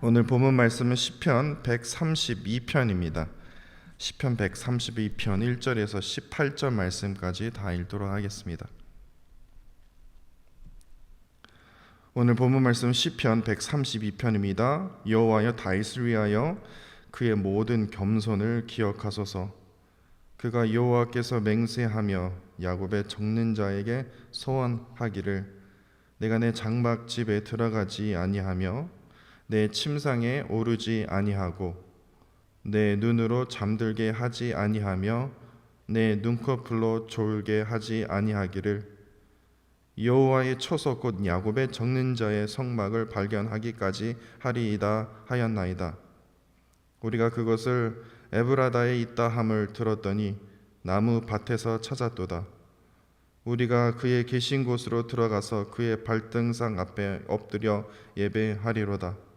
오늘 본문 말씀은 시편 132편입니다. 시편 132편 1절에서 18절 말씀까지 다 읽도록 하겠습니다. 오늘 본문 말씀 시편 132편입니다. 여호와여 다윗을 위하여 그의 모든 겸손을 기억하소서. 그가 여호와께서 맹세하며 야곱의 적는 자에게 소원하기를 내가 내 장막 집에 들어가지 아니하며 내 침상에 오르지 아니하고 내 눈으로 잠들게 하지 아니하며 내 눈꺼풀로 졸게 하지 아니하기를 여호와의 초소 곧 야곱의 적는 자의 성막을 발견하기까지 하리이다 하였나이다. 우리가 그것을 에브라다에 있다 함을 들었더니 나무 밭에서 찾았도다. 우리가 그의 계신 곳으로 들어가서 그의 발등상 앞에 엎드려 예배하리로다.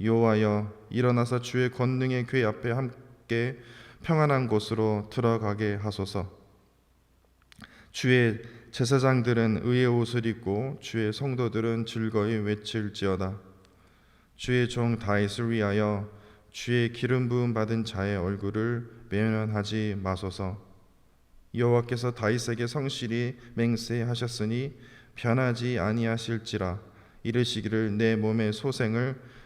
여호와여 일어나서 주의 권능의 궤 앞에 함께 평안한 곳으로 들어가게 하소서. 주의 제사장들은 의의 옷을 입고 주의 성도들은 즐거이 외칠지어다. 주의 종 다윗을 위하여 주의 기름 부음 받은 자의 얼굴을 매연하지 마소서. 여호와께서 다윗에게 성실히 맹세하셨으니 변하지 아니하실지라 이르시기를 내 몸의 소생을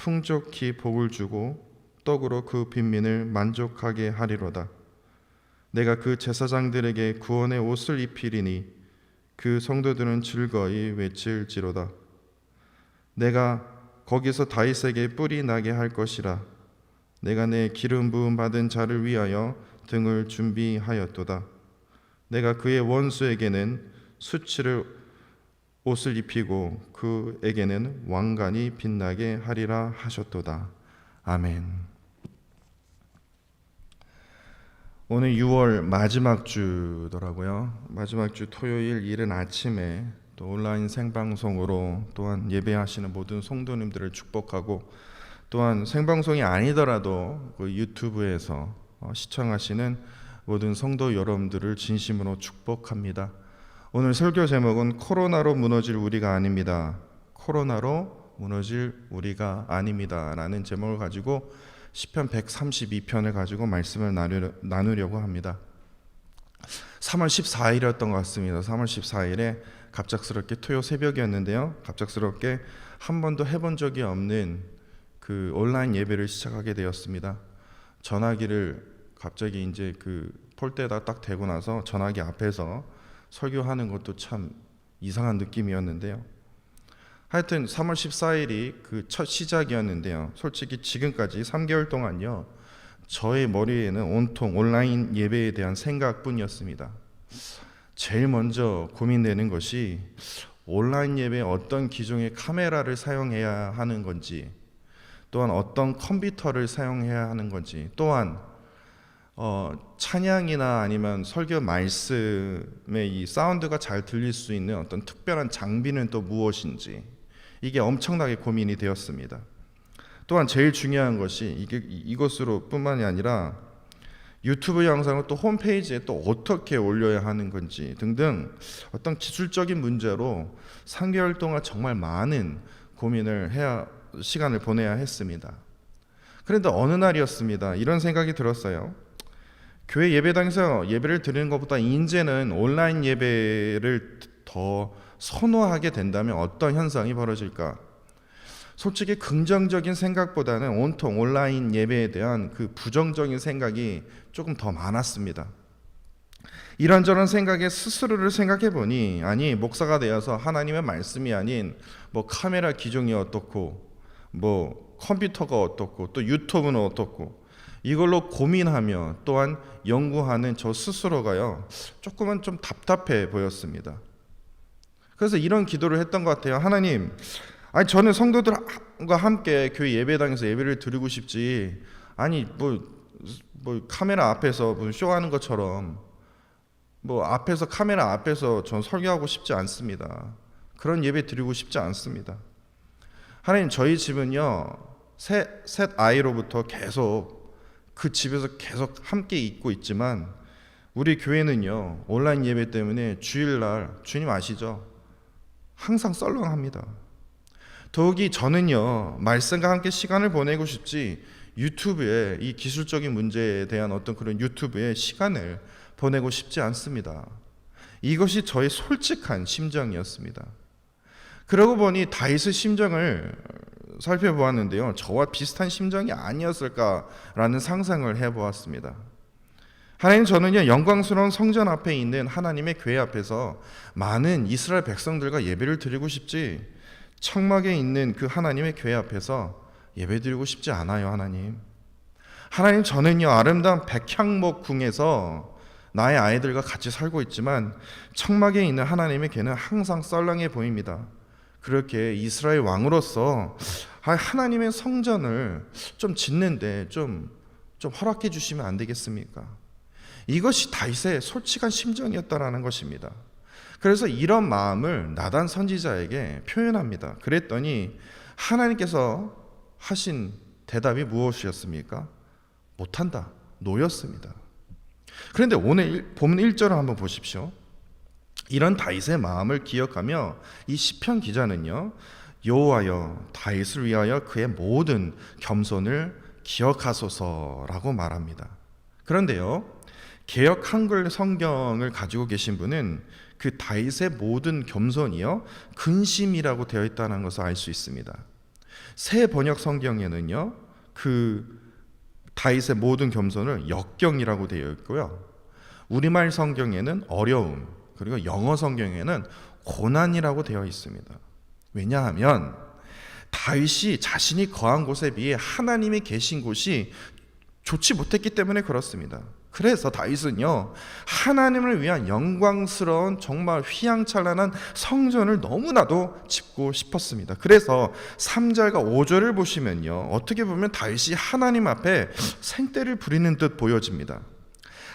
풍족히 복을 주고 떡으로 그 빈민을 만족하게 하리로다. 내가 그 제사장들에게 구원의 옷을 입히리니 그 성도들은 즐거이 외칠지로다. 내가 거기서 다윗에게 뿔이 나게 할 것이라. 내가 내 기름 부음 받은 자를 위하여 등을 준비하였도다. 내가 그의 원수에게는 수치를 옷을 입히고 그에게는 왕관이 빛나게 하리라 하셨도다. 아멘. 오늘 6월 마지막 주더라고요. 마지막 주 토요일 이른 아침에 또 온라인 생방송으로 또한 예배하시는 모든 성도님들을 축복하고 또한 생방송이 아니더라도 그 유튜브에서 어, 시청하시는 모든 성도 여러분들을 진심으로 축복합니다. 오늘 설교 제목은 코로나로 무너질 우리가 아닙니다. 코로나로 무너질 우리가 아닙니다라는 제목을 가지고 시편 132편을 가지고 말씀을 나누려고 합니다. 3월 14일이었던 것 같습니다. 3월 14일에 갑작스럽게 토요 새벽이었는데요. 갑작스럽게 한 번도 해본 적이 없는 그 온라인 예배를 시작하게 되었습니다. 전화기를 갑자기 이제 그 폴대에다 딱 대고 나서 전화기 앞에서 설교하는 것도 참 이상한 느낌이었는데요. 하여튼 3월 14일이 그 첫 시작이었는데요. 솔직히 지금까지 3개월 동안요. 저의 머리에는 온통 온라인 예배에 대한 생각뿐이었습니다. 제일 먼저 고민되는 것이 온라인 예배에 어떤 기종의 카메라를 사용해야 하는 건지, 또한 어떤 컴퓨터를 사용해야 하는 건지, 또한 어, 찬양이나 아니면 설교 말씀의 이 사운드가 잘 들릴 수 있는 어떤 특별한 장비는 또 무엇인지 이게 엄청나게 고민이 되었습니다. 또한 제일 중요한 것이 이게 이것으로 뿐만이 아니라 유튜브 영상을 또 홈페이지에 또 어떻게 올려야 하는 건지 등등 어떤 기술적인 문제로 3개월 동안 정말 많은 고민을 해야 시간을 보내야 했습니다. 그런데 어느 날이었습니다. 이런 생각이 들었어요. 교회 예배당에서 예배를 드리는 것보다 이제는 온라인 예배를 더 선호하게 된다면 어떤 현상이 벌어질까? 솔직히 긍정적인 생각보다는 온통 온라인 예배에 대한 그 부정적인 생각이 조금 더 많았습니다. 이런저런 생각에 스스로를 생각해 보니 아니 목사가 되어서 하나님의 말씀이 아닌 뭐 카메라 기종이 어떻고 뭐 컴퓨터가 어떻고 또 유튜브는 어떻고 이걸로 고민하며 또한 연구하는 저 스스로가요, 조금은 좀 답답해 보였습니다. 그래서 이런 기도를 했던 것 같아요. 하나님, 아니 저는 성도들과 함께 교회 예배당에서 예배를 드리고 싶지. 아니 뭐 뭐 카메라 앞에서 뭐 쇼하는 것처럼 뭐 앞에서 카메라 앞에서 전 설교하고 싶지 않습니다. 그런 예배 드리고 싶지 않습니다. 하나님 저희 집은요 셋, 셋 아이로부터 계속 그 집에서 계속 함께 있고 있지만 우리 교회는요 온라인 예배 때문에 주일날 주님 아시죠? 항상 썰렁합니다. 더욱이 저는요 말씀과 함께 시간을 보내고 싶지 유튜브에 이 기술적인 문제에 대한 어떤 그런 유튜브에 시간을 보내고 싶지 않습니다. 이것이 저의 솔직한 심정이었습니다. 그러고 보니 다윗의 심정을 살펴보았는데요. 저와 비슷한 심정이 아니었을까라는 상상을 해보았습니다. 하나님 저는요 영광스러운 성전 앞에 있는 하나님의 교회 앞에서 많은 이스라엘 백성들과 예배를 드리고 싶지 청막에 있는 그 하나님의 교회 앞에서 예배 드리고 싶지 않아요 하나님. 하나님 저는요 아름다운 백향목 궁에서 나의 아이들과 같이 살고 있지만 청막에 있는 하나님의 교회는 항상 썰렁해 보입니다. 그렇게 이스라엘 왕으로서 아, 하나님의 성전을 좀 짓는데 좀, 좀 허락해 주시면 안 되겠습니까? 이것이 다윗의 솔직한 심정이었다라는 것입니다. 그래서 이런 마음을 나단 선지자에게 표현합니다. 그랬더니 하나님께서 하신 대답이 무엇이었습니까? 못한다. 노였습니다. 그런데 오늘 본문 1절을 한번 보십시오. 이런 다윗의 마음을 기억하며 이 시편 기자는요. 여호와여 다윗을 위하여 그의 모든 겸손을 기억하소서라고 말합니다. 그런데요. 개혁 한글 성경을 가지고 계신 분은 그 다윗의 모든 겸손이요 근심이라고 되어 있다는 것을 알 수 있습니다. 새 번역 성경에는요 그 다윗의 모든 겸손을 역경이라고 되어 있고요. 우리말 성경에는 어려움 그리고 영어 성경에는 고난이라고 되어 있습니다. 왜냐하면 다윗이 자신이 거한 곳에 비해 하나님이 계신 곳이 좋지 못했기 때문에 그렇습니다. 그래서 다윗은요 하나님을 위한 영광스러운 정말 휘황찬란한 성전을 너무나도 짓고 싶었습니다. 그래서 3절과 5절을 보시면요 어떻게 보면 다윗이 하나님 앞에 생떼를 부리는 듯 보여집니다.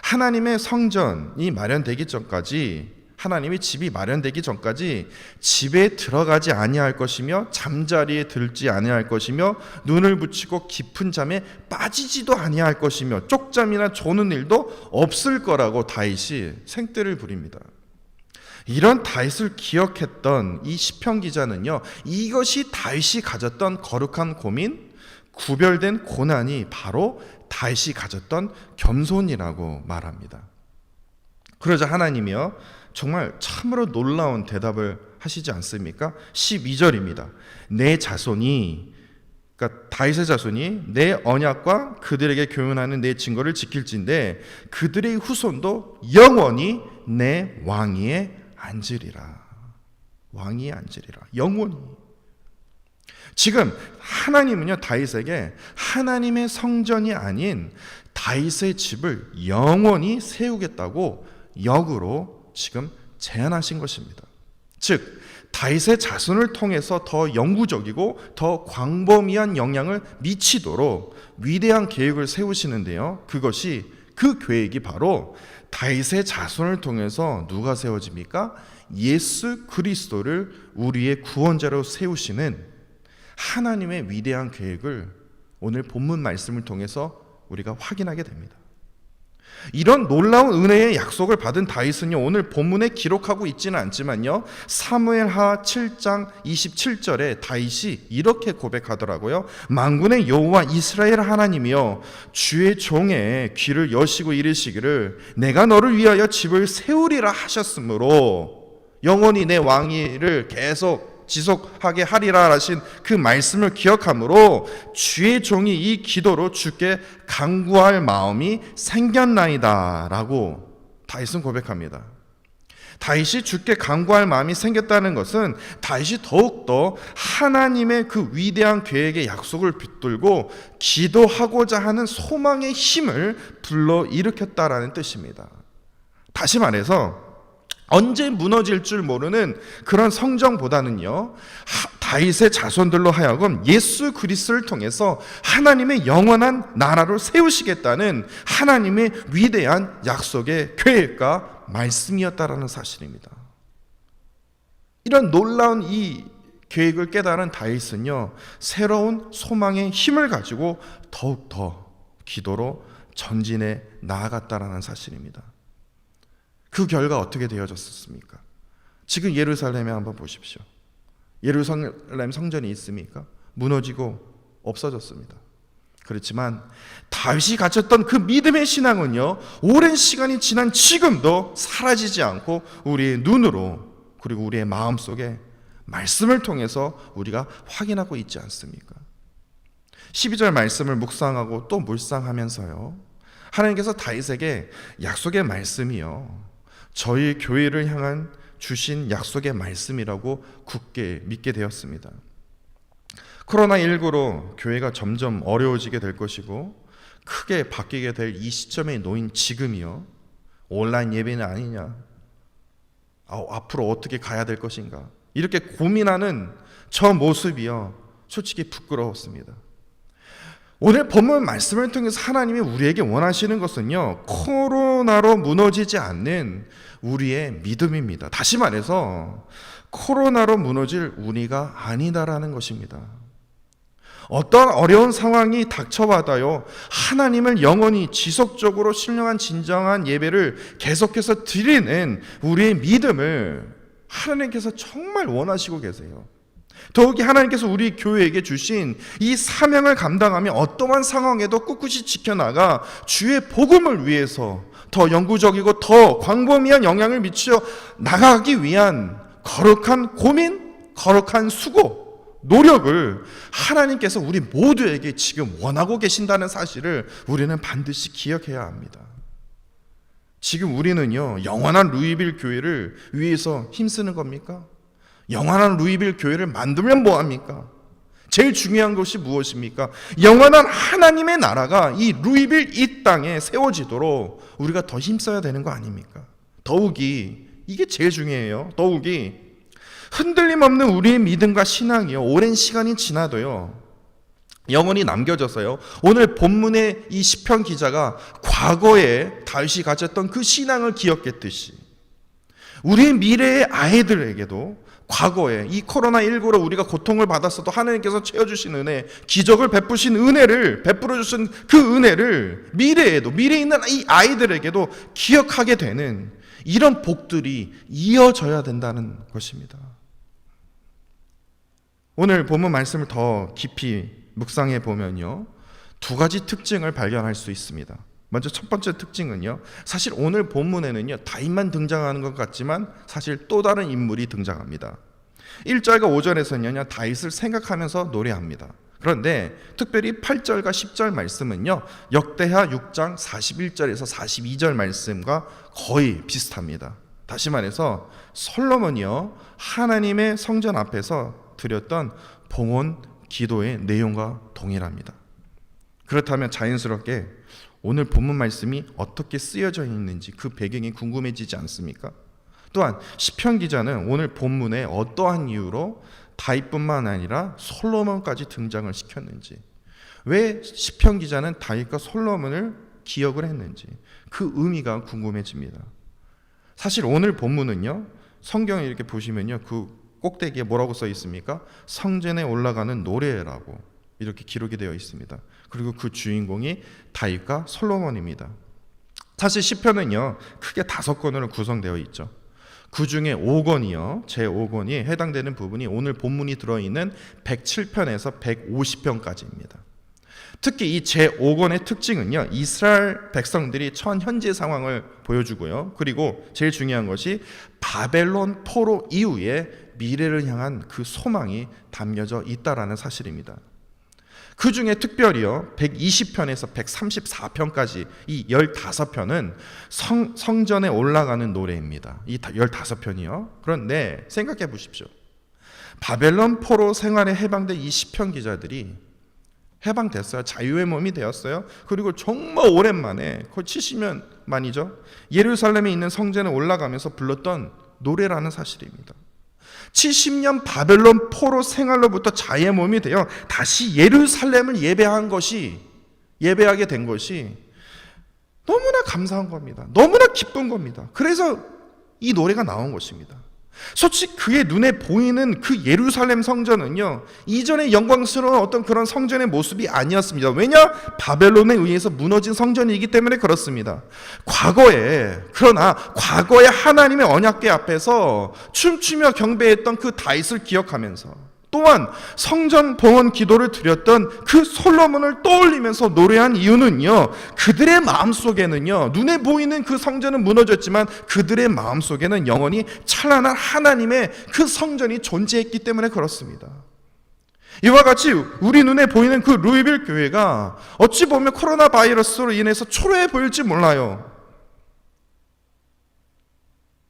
하나님의 성전이 마련되기 전까지 하나님의 집이 마련되기 전까지 집에 들어가지 아니할 것이며 잠자리에 들지 아니할 것이며 눈을 붙이고 깊은 잠에 빠지지도 아니할 것이며 쪽잠이나 조는 일도 없을 거라고 다윗이 생떼를 부립니다. 이런 다윗을 기억했던 이 시편 기자는요. 이것이 다윗이 가졌던 거룩한 고민, 구별된 고난이 바로 다윗이 가졌던 겸손이라고 말합니다. 그러자 하나님이요. 정말 참으로 놀라운 대답을 하시지 않습니까? 12절입니다. 내 자손이 그러니까 다윗의 자손이 내 언약과 그들에게 교훈하는 내 증거를 지킬진데 그들의 후손도 영원히 내 왕위에 앉으리라. 왕위에 앉으리라. 영원히. 지금 하나님은요 다윗에게 하나님의 성전이 아닌 다윗의 집을 영원히 세우겠다고 역으로 지금 제안하신 것입니다. 즉 다윗의 자손을 통해서 더 영구적이고 더 광범위한 영향을 미치도록 위대한 계획을 세우시는데요. 그것이 그 계획이 바로 다윗의 자손을 통해서 누가 세워집니까? 예수 그리스도를 우리의 구원자로 세우시는 하나님의 위대한 계획을 오늘 본문 말씀을 통해서 우리가 확인하게 됩니다. 이런 놀라운 은혜의 약속을 받은 다윗은요 오늘 본문에 기록하고 있지는 않지만요 사무엘하 7장 27절에 다윗이 이렇게 고백하더라고요. 만군의 여호와 이스라엘 하나님이여 주의 종의 귀를 여시고 이르시기를 내가 너를 위하여 집을 세우리라 하셨으므로 영원히 내 왕위를 계속 지속하게 하리라 하신 그 말씀을 기억함으로 주의 종이 이 기도로 주께 강구할 마음이 생겼나이다라고 다윗은 고백합니다. 다윗이 주께 강구할 마음이 생겼다는 것은 다윗이 더욱더 하나님의 그 위대한 계획의 약속을 붙들고 기도하고자 하는 소망의 힘을 불러 일으켰다라는 뜻입니다. 다시 말해서 언제 무너질 줄 모르는 그런 성정보다는요. 하- 다윗의 자손들로 하여금 예수 그리스도를 통해서 하나님의 영원한 나라를 세우시겠다는 하나님의 위대한 약속의 계획과 말씀이었다라는 사실입니다. 이런 놀라운 이 계획을 깨달은 다윗은요. 새로운 소망의 힘을 가지고 더욱 더 기도로 전진해 나아갔다라는 사실입니다. 그 결과 어떻게 되어졌습니까? 지금 예루살렘에 한번 보십시오. 예루살렘 성전이 있습니까? 무너지고 없어졌습니다. 그렇지만 다윗이 가졌던 그 믿음의 신앙은요 오랜 시간이 지난 지금도 사라지지 않고 우리의 눈으로 그리고 우리의 마음 속에 말씀을 통해서 우리가 확인하고 있지 않습니까? 12절 말씀을 묵상하고 또 묵상하면서요 하나님께서 다윗에게 약속의 말씀이요 저희 교회를 향한 주신 약속의 말씀이라고 굳게 믿게 되었습니다. 코로나19로 교회가 점점 어려워지게 될 것이고 크게 바뀌게 될 이 시점에 놓인 지금이요. 온라인 예배는 아니냐. 아, 앞으로 어떻게 가야 될 것인가. 이렇게 고민하는 저 모습이요. 솔직히 부끄러웠습니다. 오늘 본문 말씀을 통해서 하나님이 우리에게 원하시는 것은요, 코로나로 무너지지 않는 우리의 믿음입니다. 다시 말해서, 코로나로 무너질 우리가 아니다라는 것입니다. 어떤 어려운 상황이 닥쳐와도요, 하나님을 영원히 지속적으로 신령한 진정한 예배를 계속해서 드리는 우리의 믿음을 하나님께서 정말 원하시고 계세요. 더욱이 하나님께서 우리 교회에게 주신 이 사명을 감당하며 어떠한 상황에도 꿋꿋이 지켜나가 주의 복음을 위해서 더 영구적이고 더 광범위한 영향을 미쳐 나가기 위한 거룩한 고민, 거룩한 수고, 노력을 하나님께서 우리 모두에게 지금 원하고 계신다는 사실을 우리는 반드시 기억해야 합니다. 지금 우리는요, 영원한 루이빌 교회를 위해서 힘쓰는 겁니까? 영원한 루이빌 교회를 만들면 뭐합니까? 제일 중요한 것이 무엇입니까? 영원한 하나님의 나라가 이 루이빌 이 땅에 세워지도록 우리가 더 힘써야 되는 거 아닙니까? 더욱이 이게 제일 중요해요. 더욱이 흔들림 없는 우리의 믿음과 신앙이요. 오랜 시간이 지나도요. 영원히 남겨져서요. 오늘 본문의 이 시편 기자가 과거에 다윗이 가졌던 그 신앙을 기억했듯이 우리의 미래의 아이들에게도 과거에 이 코로나19로 우리가 고통을 받았어도 하나님께서 채워주신 은혜, 기적을 베푸신 은혜를, 베풀어 주신 그 은혜를 미래에도, 미래에 있는 이 아이들에게도 기억하게 되는 이런 복들이 이어져야 된다는 것입니다. 오늘 본문 말씀을 더 깊이 묵상해 보면요. 두 가지 특징을 발견할 수 있습니다. 먼저 첫 번째 특징은요. 사실 오늘 본문에는요. 다윗만 등장하는 것 같지만 사실 또 다른 인물이 등장합니다. 1절과 5절에서는요. 다윗을 생각하면서 노래합니다. 그런데 특별히 8절과 10절 말씀은요. 역대하 6장 41절에서 42절 말씀과 거의 비슷합니다. 다시 말해서 솔로몬이요. 하나님의 성전 앞에서 드렸던 봉헌 기도의 내용과 동일합니다. 그렇다면 자연스럽게 오늘 본문 말씀이 어떻게 쓰여져 있는지 그 배경이 궁금해지지 않습니까? 또한 시편 기자는 오늘 본문에 어떠한 이유로 다윗뿐만 아니라 솔로몬까지 등장을 시켰는지 왜 시편 기자는 다윗과 솔로몬을 기억을 했는지 그 의미가 궁금해집니다. 사실 오늘 본문은요 성경에 이렇게 보시면요 그 꼭대기에 뭐라고 써 있습니까? 성전에 올라가는 노래라고 이렇게 기록이 되어 있습니다. 그리고 그 주인공이 다윗과 솔로몬입니다. 사실 시편은요 크게 다섯 권으로 구성되어 있죠. 그 중에 5권이요 제 5권이 해당되는 부분이 오늘 본문이 들어있는 107편에서 150편까지입니다. 특히 이 제5권의 특징은요 이스라엘 백성들이 처한 현재 상황을 보여주고요 그리고 제일 중요한 것이 바벨론 포로 이후에 미래를 향한 그 소망이 담겨져 있다라는 사실입니다. 그 중에 특별히요, 120편에서 134편까지 이 15편은 성, 성전에 올라가는 노래입니다. 이 15편이요. 그런데 생각해 보십시오. 바벨론 포로 생활에 해방된 이 시편 기자들이 해방됐어요. 자유의 몸이 되었어요. 그리고 정말 오랜만에 거의 70년 만이죠. 예루살렘에 있는 성전에 올라가면서 불렀던 노래라는 사실입니다. 70년 바벨론 포로 생활로부터 자의 몸이 되어 다시 예루살렘을 예배한 것이 예배하게 된 것이 너무나 감사한 겁니다. 너무나 기쁜 겁니다. 그래서 이 노래가 나온 것입니다. 솔직히 그의 눈에 보이는 그 예루살렘 성전은요, 이전의 영광스러운 어떤 그런 성전의 모습이 아니었습니다. 왜냐? 바벨론에 의해서 무너진 성전이기 때문에 그렇습니다. 과거에, 그러나 과거에 하나님의 언약궤 앞에서 춤추며 경배했던 그 다윗을 기억하면서 또한 성전 봉헌 기도를 드렸던 그 솔로몬을 떠올리면서 노래한 이유는요. 그들의 마음속에는요. 눈에 보이는 그 성전은 무너졌지만 그들의 마음속에는 영원히 찬란한 하나님의 그 성전이 존재했기 때문에 그렇습니다. 이와 같이 우리 눈에 보이는 그 루이빌 교회가 어찌 보면 코로나 바이러스로 인해서 초라해 보일지 몰라요.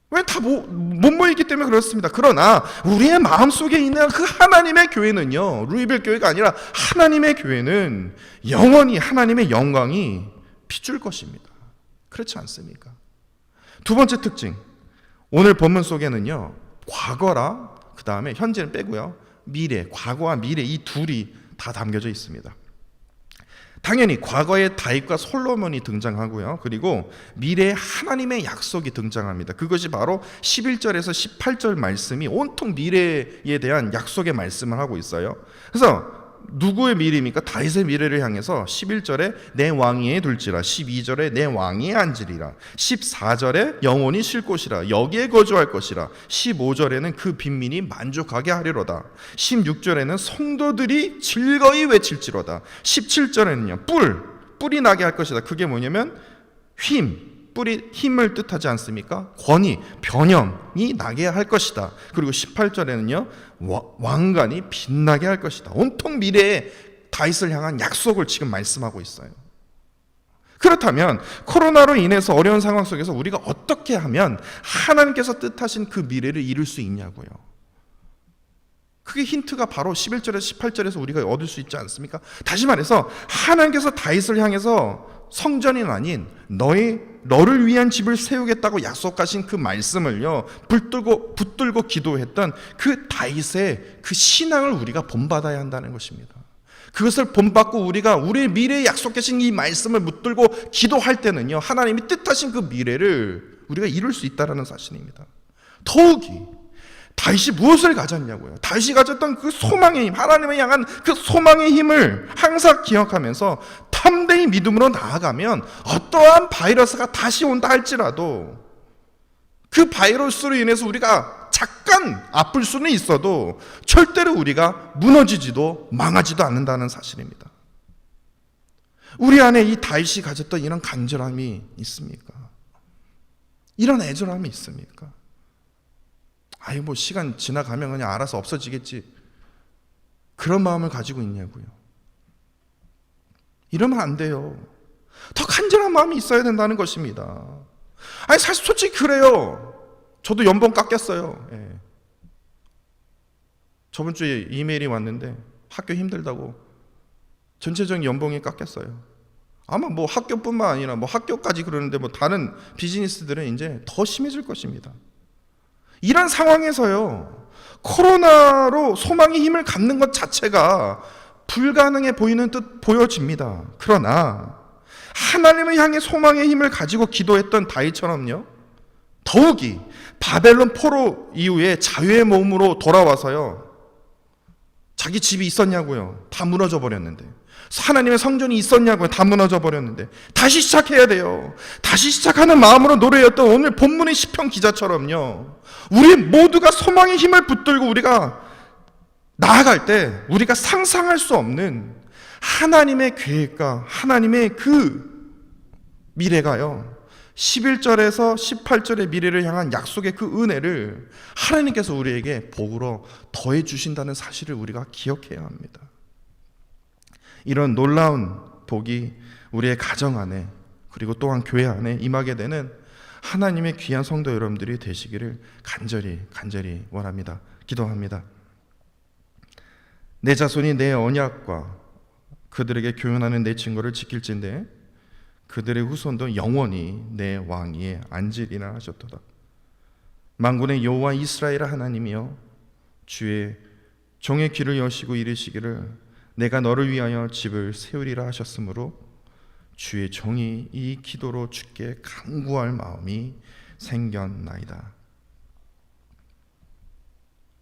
왜 다 못 모이기 때문에 그렇습니다. 그러나 우리의 마음속에 있는 그 하나님의 교회는요. 루이빌 교회가 아니라 하나님의 교회는 영원히 하나님의 영광이 비출 것입니다. 그렇지 않습니까? 두 번째 특징. 오늘 본문 속에는요. 과거라 그다음에 현재는 빼고요. 미래, 과거와 미래 이 둘이 다 담겨져 있습니다. 당연히 과거의 다윗과 솔로몬이 등장하고요. 그리고 미래의 하나님의 약속이 등장합니다. 그것이 바로 11절에서 18절 말씀이 온통 미래에 대한 약속의 말씀을 하고 있어요. 그래서 누구의 미래입니까? 다윗의 미래를 향해서 11절에 내 왕위에 둘지라 12절에 내 왕위에 앉으리라 14절에 영원히 쉴 곳이라 여기에 거주할 것이라 15절에는 그 빈민이 만족하게 하리로다 16절에는 성도들이 즐거이 외칠지로다 17절에는요 뿔 뿔이 나게 할 것이다 그게 뭐냐면 힘 뿔이 힘을 뜻하지 않습니까? 권위, 변형이 나게 할 것이다. 그리고 18절에는요, 왕관이 빛나게 할 것이다. 온통 미래에 다윗을 향한 약속을 지금 말씀하고 있어요. 그렇다면 코로나로 인해서 어려운 상황 속에서 우리가 어떻게 하면 하나님께서 뜻하신 그 미래를 이룰 수 있냐고요. 그게 힌트가 바로 11절에서 18절에서 우리가 얻을 수 있지 않습니까? 다시 말해서 하나님께서 다윗을 향해서 성전이 아닌 너의 너를 위한 집을 세우겠다고 약속하신 그 말씀을요 붙들고 붙들고 기도했던 그 다윗의 그 신앙을 우리가 본받아야 한다는 것입니다. 그것을 본받고 우리가 우리의 미래에 약속하신 이 말씀을 붙들고 기도할 때는요 하나님이 뜻하신 그 미래를 우리가 이룰 수 있다라는 사실입니다. 더욱이 다윗이 무엇을 가졌냐고요. 다윗이 가졌던 그 소망의 힘, 하나님을 향한 그 소망의 힘을 항상 기억하면서 탐대히 믿음으로 나아가면 어떠한 바이러스가 다시 온다 할지라도 그 바이러스로 인해서 우리가 잠깐 아플 수는 있어도 절대로 우리가 무너지지도 망하지도 않는다는 사실입니다. 우리 안에 이 다윗이 가졌던 이런 간절함이 있습니까? 이런 애절함이 있습니까? 아이 뭐 시간 지나가면 그냥 알아서 없어지겠지. 그런 마음을 가지고 있냐고요. 이러면 안 돼요. 더 간절한 마음이 있어야 된다는 것입니다. 아니 사실 솔직히 그래요. 저도 연봉 깎였어요. 예. 저번 주에 이메일이 왔는데 학교 힘들다고 전체적인 연봉이 깎였어요. 아마 뭐 학교뿐만 아니라 뭐 학교까지 그러는데 뭐 다른 비즈니스들은 이제 더 심해질 것입니다. 이런 상황에서요, 코로나로 소망의 힘을 갖는 것 자체가 불가능해 보이는 듯 보여집니다. 그러나 하나님을 향해 소망의 힘을 가지고 기도했던 다윗처럼요, 더욱이 바벨론 포로 이후에 자유의 몸으로 돌아와서요, 자기 집이 있었냐고요. 다 무너져 버렸는데. 하나님의 성전이 있었냐고요. 다 무너져 버렸는데. 다시 시작해야 돼요. 다시 시작하는 마음으로 노래했던 오늘 본문의 시편 기자처럼요. 우리 모두가 소망의 힘을 붙들고 우리가 나아갈 때 우리가 상상할 수 없는 하나님의 계획과 하나님의 그 미래가요. 11절에서 18절의 미래를 향한 약속의 그 은혜를 하나님께서 우리에게 복으로 더해 주신다는 사실을 우리가 기억해야 합니다. 이런 놀라운 복이 우리의 가정 안에 그리고 또한 교회 안에 임하게 되는 하나님의 귀한 성도 여러분들이 되시기를 간절히 간절히 원합니다. 기도합니다. 내 자손이 내 언약과 그들에게 교훈하는 내 증거를 지킬진데 그들의 후손도 영원히 내 왕위에 앉으리라 하셨도다. 만군의 여호와 이스라엘 하나님이여 주의 종의 귀를 여시고 이르시기를 내가 너를 위하여 집을 세우리라 하셨으므로 주의 종이 이 기도로 주께 간구할 마음이 생겼나이다.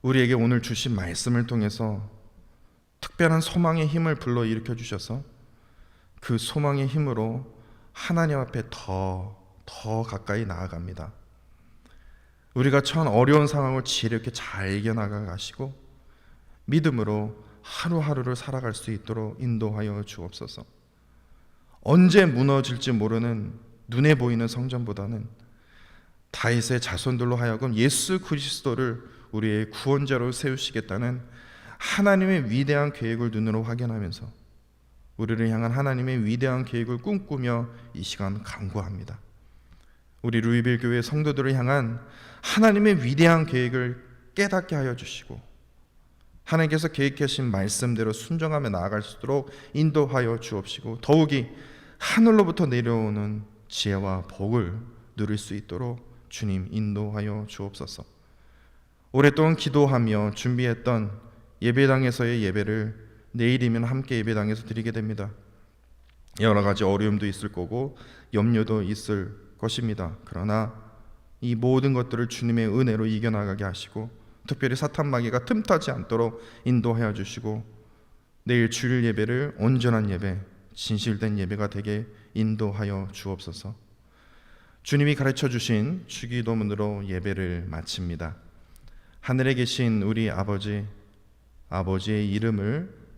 우리에게 오늘 주신 말씀을 통해서 특별한 소망의 힘을 불러 일으켜 주셔서 그 소망의 힘으로 하나님 앞에 더, 더 가까이 나아갑니다. 우리가 처한 어려운 상황을 지혜롭게 잘 이겨나가 가시고 믿음으로 하루하루를 살아갈 수 있도록 인도하여 주옵소서. 언제 무너질지 모르는 눈에 보이는 성전보다는 다윗의 자손들로 하여금 예수 그리스도를 우리의 구원자로 세우시겠다는 하나님의 위대한 계획을 눈으로 확인하면서 우리를 향한 하나님의 위대한 계획을 꿈꾸며 이 시간 간구합니다. 우리 루이빌 교회 성도들을 향한 하나님의 위대한 계획을 깨닫게 하여 주시고 하나님께서 계획하신 말씀대로 순종하며 나아갈 수 있도록 인도하여 주옵시고 더욱이 하늘로부터 내려오는 지혜와 복을 누릴 수 있도록 주님 인도하여 주옵소서. 오랫동안 기도하며 준비했던 예배당에서의 예배를 내일이면 함께 예배당에서 드리게 됩니다. 여러 가지 어려움도 있을 거고 염려도 있을 것입니다. 그러나 이 모든 것들을 주님의 은혜로 이겨나가게 하시고 특별히 사탄 마귀가 틈타지 않도록 인도하여 주시고 내일 주일 예배를 온전한 예배, 진실된 예배가 되게 인도하여 주옵소서. 주님이 가르쳐 주신 주기도문으로 예배를 마칩니다. 하늘에 계신 우리 아버지 아버지의 이름을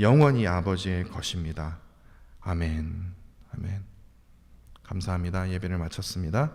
영원히 아버지의 것입니다. 아멘. 아멘. 감사합니다. 예배를 마쳤습니다.